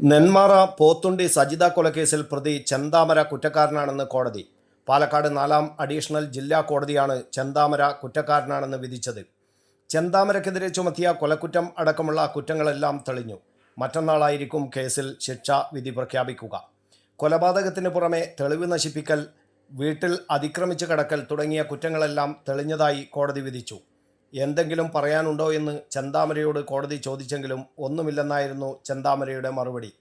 നെന്മാറ പോത്തുണ്ടി സജിത കൊലക്കേസിൽ പ്രതി ചെന്താമര കുറ്റക്കാരനാണെന്ന് കോടതി. പാലക്കാട് നാലാം അഡീഷണൽ ജില്ലാ കോടതിയാണ് ചെന്താമര കുറ്റക്കാരനാണെന്ന് വിധിച്ചത്. ചെന്താമരക്കെതിരെ ചുമത്തിയ കൊലക്കുറ്റം അടക്കമുള്ള കുറ്റങ്ങളെല്ലാം തെളിഞ്ഞു. മറ്റന്നാളായിരിക്കും കേസിൽ ശിക്ഷ വിധി പ്രഖ്യാപിക്കുക. കൊലപാതകത്തിന് പുറമെ തെളിവ് നശിപ്പിക്കൽ വീട്ടിൽ അതിക്രമിച്ച് കടക്കൽ തുടങ്ങിയ കുറ്റങ്ങളെല്ലാം തെളിഞ്ഞതായി കോടതി വിധിച്ചു. എന്തെങ്കിലും പറയാനുണ്ടോ എന്ന് ചന്താമരയോട് കോടതി ചോദിച്ചെങ്കിലും ഒന്നുമില്ലെന്നായിരുന്നു ചന്താമരയുടെ മറുപടി.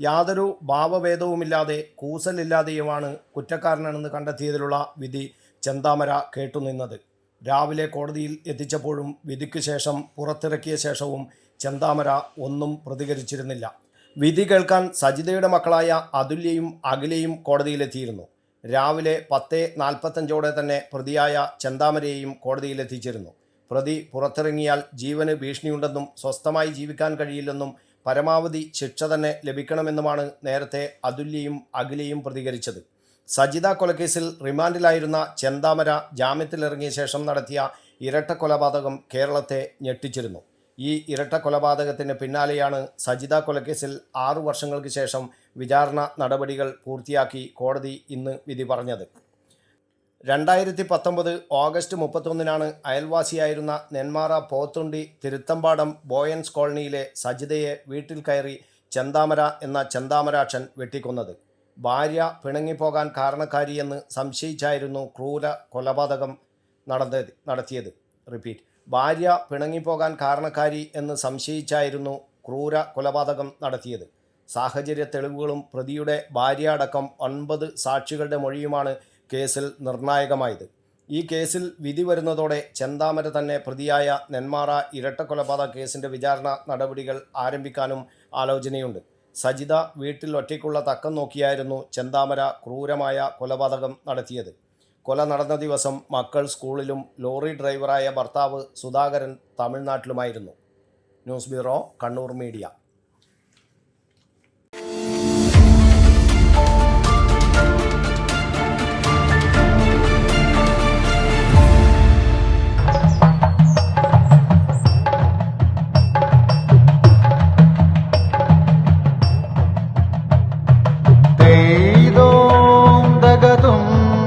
യാതൊരു ഭാവഭേദവുമില്ലാതെ കൂസലില്ലാതെയുമാണ് കുറ്റക്കാരനാണെന്ന് കണ്ടെത്തിയതിലുള്ള വിധി ചന്താമര കേട്ടുനിന്നത്. രാവിലെ കോടതിയിൽ എത്തിച്ചപ്പോഴും വിധിക്ക് ശേഷം പുറത്തിറക്കിയ ശേഷവും ചന്താമര ഒന്നും പ്രതികരിച്ചിരുന്നില്ല. വിധി കേൾക്കാൻ സജിതയുടെ മക്കളായ അതുല്യയും അഖിലയും കോടതിയിലെത്തിയിരുന്നു. രാവിലെ പത്ത് നാൽപ്പത്തഞ്ചോടെ തന്നെ പ്രതിയായ ചെന്താമരയെയും കോടതിയിലെത്തിച്ചിരുന്നു. പ്രതി പുറത്തിറങ്ങിയാൽ ജീവന് ഭീഷണിയുണ്ടെന്നും സ്വസ്ഥമായി ജീവിക്കാൻ കഴിയില്ലെന്നും പരമാവധി ശിക്ഷ തന്നെ ലഭിക്കണമെന്നുമാണ് നേരത്തെ അതുല്യയും അഖിലയും പ്രതികരിച്ചത്. സജിത കൊലക്കേസിൽ റിമാൻഡിലായിരുന്ന ചെന്താമര ജാമ്യത്തിലിറങ്ങിയ ശേഷം നടത്തിയ ഇരട്ട കൊലപാതകം കേരളത്തെ ഞെട്ടിച്ചിരുന്നു. ഈ ഇരട്ട കൊലപാതകത്തിന് പിന്നാലെയാണ് സജിത കൊലക്കേസിൽ ആറു വർഷങ്ങൾക്ക് ശേഷം വിചാരണ നടപടികൾ പൂർത്തിയാക്കി കോടതി ഇന്ന് വിധി പറഞ്ഞത്. രണ്ടായിരത്തി പത്തൊമ്പത് ഓഗസ്റ്റ് മുപ്പത്തൊന്നിനാണ് അയൽവാസിയായിരുന്ന നെന്മാറ പോത്തുണ്ടി തിരുത്തമ്പാടം ബോയൻസ് കോളനിയിലെ സജിതയെ വീട്ടിൽ കയറി ചന്താമര എന്ന ചന്താമരാക്ഷൻ വെട്ടിക്കൊന്നത്. ഭാര്യ പിണങ്ങിപ്പോകാൻ കാരണക്കാരിയെന്ന് സംശയിച്ചായിരുന്നു ക്രൂര കൊലപാതകം നടന്നത് നടത്തിയത്. റിപ്പീറ്റ് ഭാര്യ പിണങ്ങിപ്പോകാൻ കാരണക്കാരി എന്ന് സംശയിച്ചായിരുന്നു ക്രൂര കൊലപാതകം നടത്തിയത്. സാഹചര്യ തെളിവുകളും പ്രതിയുടെ ഭാര്യ അടക്കം ഒൻപത് സാക്ഷികളുടെ മൊഴിയുമാണ് കേസിൽ നിർണായകമായത്. ഈ കേസിൽ വിധി വരുന്നതോടെ ചെന്താമര തന്നെ പ്രതിയായ നെന്മാറ ഇരട്ടക്കൊലപാതക കേസിന്റെ വിചാരണ നടപടികൾ ആരംഭിക്കാനും ആലോചനയുണ്ട്. സജിത വീട്ടിൽ ഒറ്റയ്ക്കുള്ള തക്കം നോക്കിയായിരുന്നു ചെന്താമര ക്രൂരമായ കൊലപാതകം നടത്തിയത്. കൊല നടന്ന ദിവസം മക്കൾ സ്കൂളിലും ലോറി ഡ്രൈവറായ ഭർത്താവ് Sudhakaran തമിഴ്നാട്ടിലുമായിരുന്നു. News bureau Kannur media.